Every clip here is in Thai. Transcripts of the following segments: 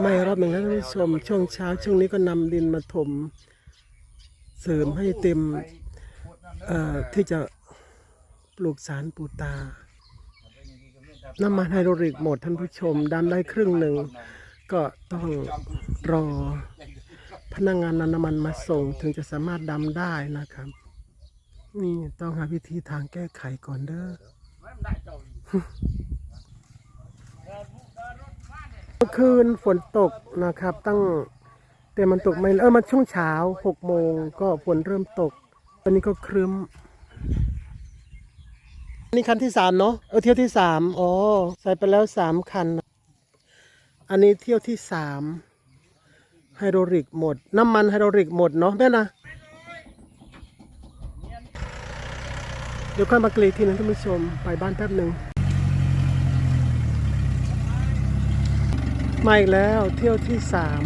ไม่รอบหนึ่งแล้วท่านผู้ชม ช่วงเช้าช่วงนี้ก็นำดินมาถม เสริมให้เต็มเอ่อที่จะปลูกสารปูตา น้ำมันไฮโดรลิกหมดท่านผู้ชมดำได้ครึ่งหนึ่ง ก็ต้องรอพนักงานนำน้ำมันมาส่งถึงจะสามารถดำได้นะครับ นี่ต้องหาวิธีทางแก้ไขก่อนเด้อ เมื่อคืนฝนตกนะครับ ตั้งแต่มันตกไม่เออมันช่วงเช้าหกโมงก็ฝนเริ่มตก ตอนนี้ก็ครึ้มนี่คันที่สามเนาะเออเที่ยวที่สามอ๋อใส่ไปแล้วสามคัน อันนี้เที่ยวที่สามไฮโดรลิกหมด น้ำมันไฮโดรลิกหมดเนาะแม่นะเดี๋ยวค่อยมากรีทีนึงท่านผู้ชมไปบ้านแป๊บหนึ่ง มาอีกแล้วเที่ยวที่สาม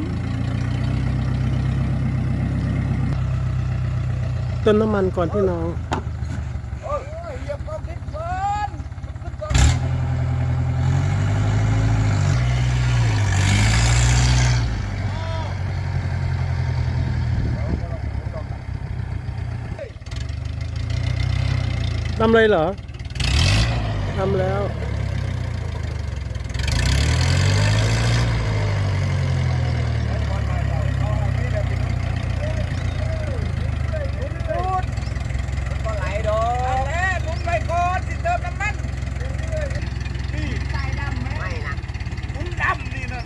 เติมน้ำมันก่อนพี่น้องทำอะไรเหรอทำแล้ว ก็ไหลดอกแล้วหมุนไปก่อนสิเติมน้ำมันนี่ใส่ดำไหมไม่นะหมุนดำนี่นะ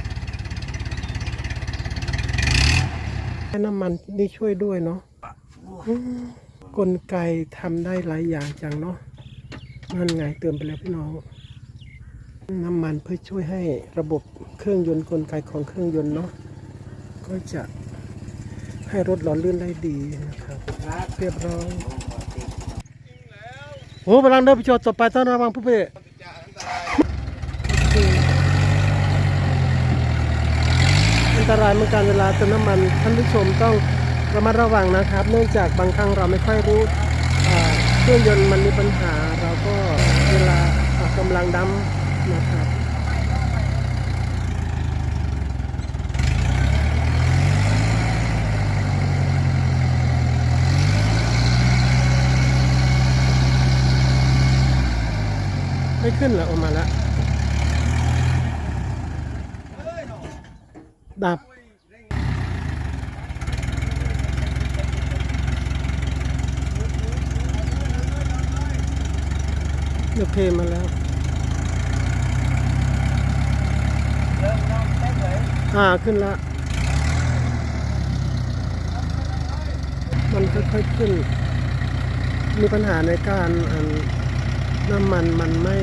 ให้ น้ำมันนี่ช่วยด้วยเนาะอืมกลไกทำได้หลายอย่างจังเนาะนั่นไงเติมไปแล้วพี่น้อง น้ำมันเพื่อช่วยให้ระบบเครื่องยนต์กลไกของเครื่องยนต์เนาะก็จะให้รถหล่อลื่นได้ดีนะครับเรียบร้อยโอ้พลังเดินไปจอดต่อไปต้องระวังผู้เป้อัน ตรายเหมือนกันเวลาเติมน้ำมันท่านผู้ชมต้องระมัดระวังนะครับ เนื่องจากบางครั้งเราไม่ค่อยรู้เครื่องยนต์มันมีปัญหาเราก็เวลาอ่ากำลังดำนะครับไม่ขึ้นเหรอออกมาแล้ว ดับโอเคมาแล้วอ่าขึ้นละมันค่อยๆขึ้น มีปัญหาในการน้ำมันมันไม่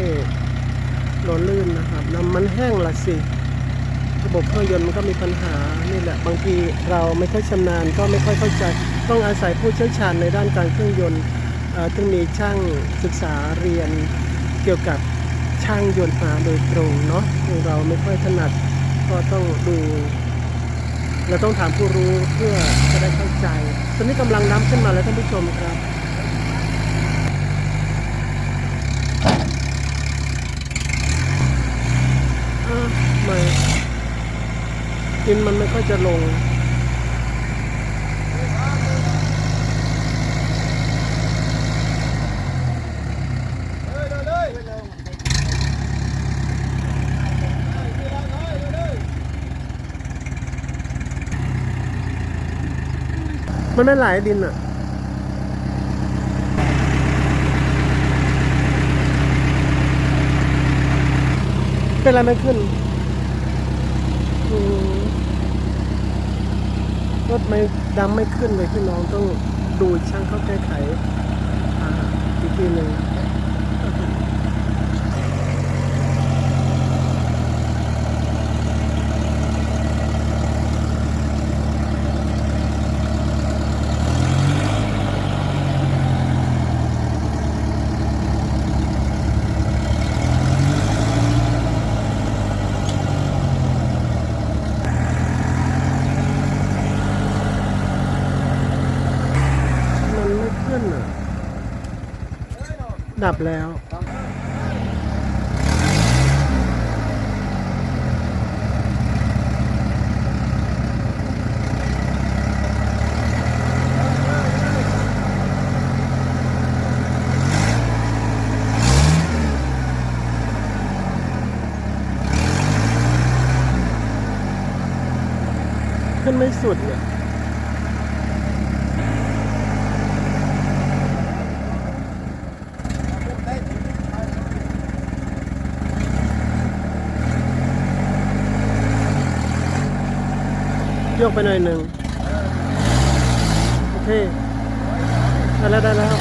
หล่นลื่นนะครับ น้ำมันแห้งละสิ ระบบเครื่องยนต์มันก็มีปัญหานี่แหละบางทีเราไม่ค่อยชำนาญก็ไม่ค่อยเข้าใจ ต้องอาศัยผู้เชี่ยวชาญในด้านการเครื่องยนต์เอ่อต้องมีช่างศึกษาเรียนเกี่ยวกับช่างยนต์มาโดยตรงเนาะเราไม่ค่อยถนัดก็ต้องดูเราต้องถามผู้รู้เพื่อจะได้เข้าใจ ตอนนี้กำลังน้ำขึ้นมาแล้วท่านผู้ชมครับอ้า วไม่กินมันไม่ค่อยจะลงมันไม่ไหลดินอะเป็นไรไม่ขึ้นอืมร ถไม่ดำไม่ขึ้นเลยพี่น้องต้องดูช่างเขาแก้ไขอีกทีหนึ่ง ดับแล้วขึ้นไม่สุดเนี่ย ยกไปหน่อยหนึ่งโอเคได้แล้วได้แล้ว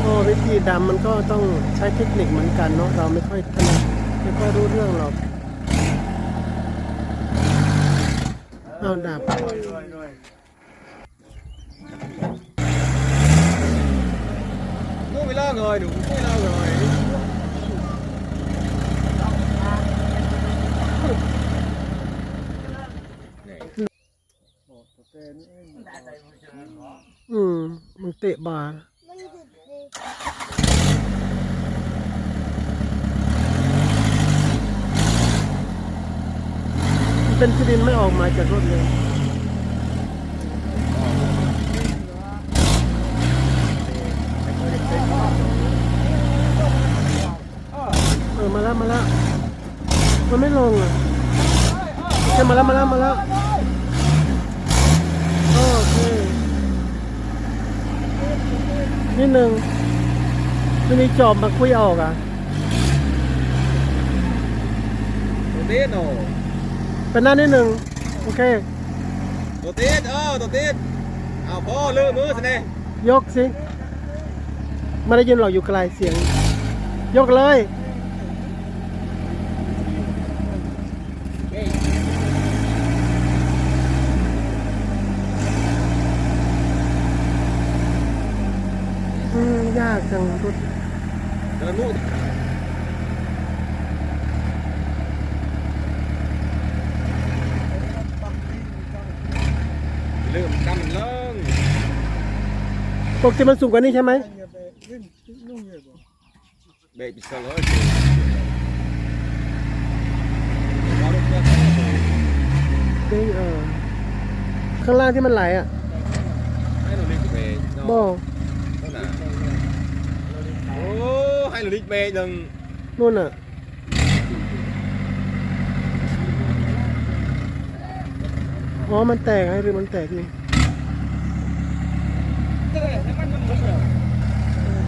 โอ้วิธีดำมันก็ต้องใช้เทคนิคเหมือนกันเนาะเราไม่ค่อยถนัดไม่ค่อยรู้เรื่องหรอกเอาดับ Mua mì lo rồi, đủ mì lo rồi. อืมมันเตะบาลมันเป็นที่ดินไม่ออกมาจากรถเลย เออมาแล้วมาแล้วมันไม่ลงอะใช่ มาแล้วมาแล้วมาแล้วโอเคนิดนึงไม่มีจอบมาคุยออกอะ Đầu tiên rồi. เป็นหน้านิดนึงโอเค Đầu tiên, ờ, đầu tiên. À, bó lư mưa thế này. ยกสิไม่ได้ยินหรอกอยู่ไกลเสียง ยกเลย อืม ยากจังรถ Rồi mũ. Lượm cầm lưng. ปกติมันสูงกว่านี้ใช่ไหม Bệ bị sờ lỡ. Vào được chưa? นี่เออข้างล่างที่มันไหลอะ Hai lượt đi về. บ่ Đó nè. Ồ, hai lượt đi về đừng. นู่นอะอ๋อมัน แตกไงหรือมันแตกนี่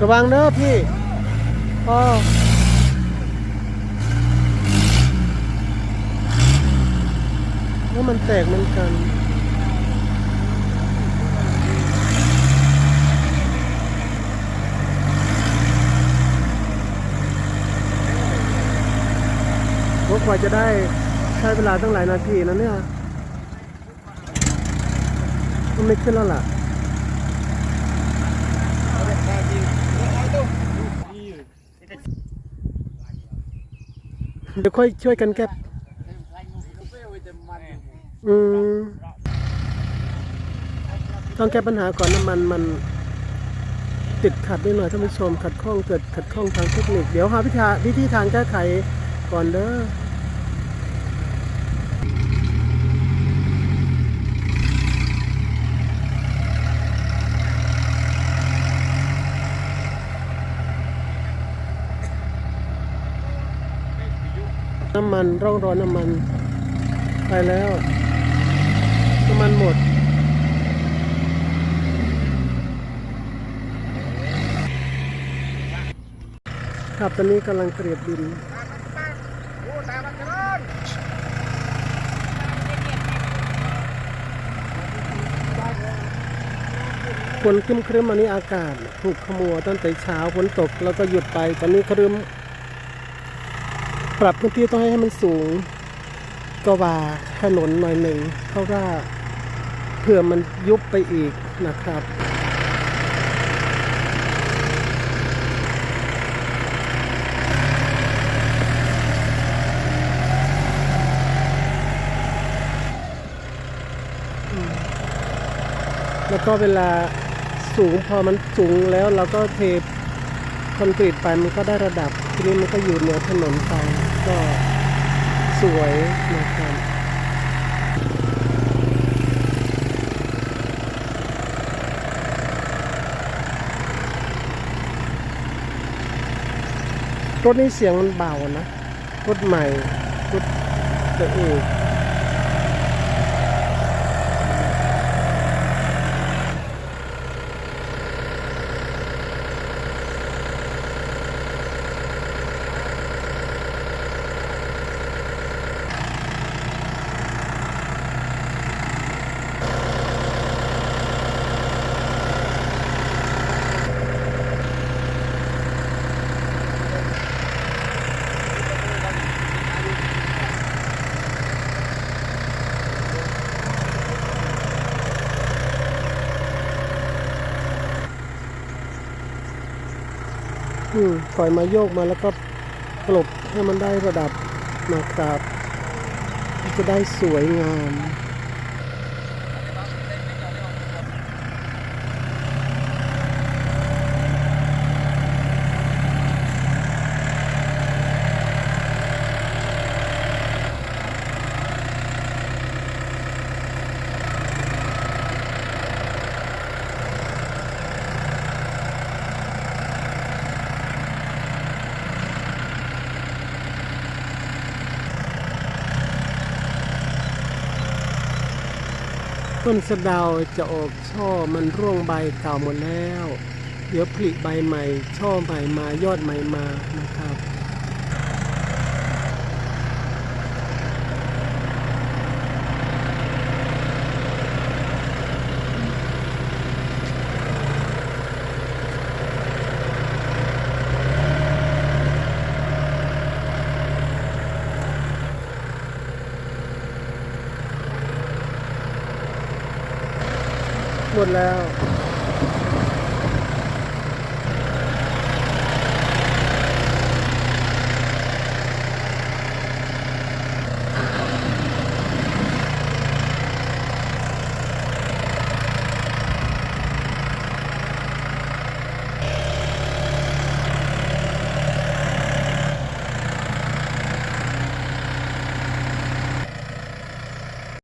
ระวังเนอะพี่พอว่ามันแตกเหมือนกัน กว่าจะได้ใช้เวลาตั้งหลายนาทีนะเนี่ยมันไม่ขึ้นแล้วล่ะเดี๋ยวค่อยช่วยกันแก้อืมต้องแก้ปัญหาก่อนน้ำมันมันติดขัดนิดหน่อยท่านผู้ชมขัดข้องเกิดขัดข้องทางเทคนิค เดี๋ยวหาวิธีวิธีทางแก้ไขก่อนเด้อ น้ำมันร่องรอยน้ำมันไปแล้ว น้ำมันหมด ครับตอนนี้กำลังเกลียบดินฝนครึ้มครึ้มๆอันนี้อากาศถูกขมัวตั้งแต่เช้าฝนตกแล้วก็หยุดไป ตอนนี้ครึ้ม ปรับพื้นที่ต้องให้มันสูงก็ว่าถนนหน่อยหนึ่งเพราะว่าเผื่อมันยุบไปอีกนะครับแล้วก็เวลาสูงพอมันสูงแล้วเราก็เทคอนกรีตไปมันก็ได้ระดับทีนี้มันก็อยู่เหนือถนนไป ก็สวยนะครับรถนี้เสียงมันเบานะ รถใหม่ รถตัเอง อืมถอยมาโยกมาแล้วก็กลบให้มันได้ระดับนะครับจะได้สวยงาม ต้นสะดาจะออกช่อมันร่วงใบเก่าหมดแล้ว เดี๋ยวผลิใบใหม่ ช่อใหม่มายอดใหม่มานะครับ ดแล้ว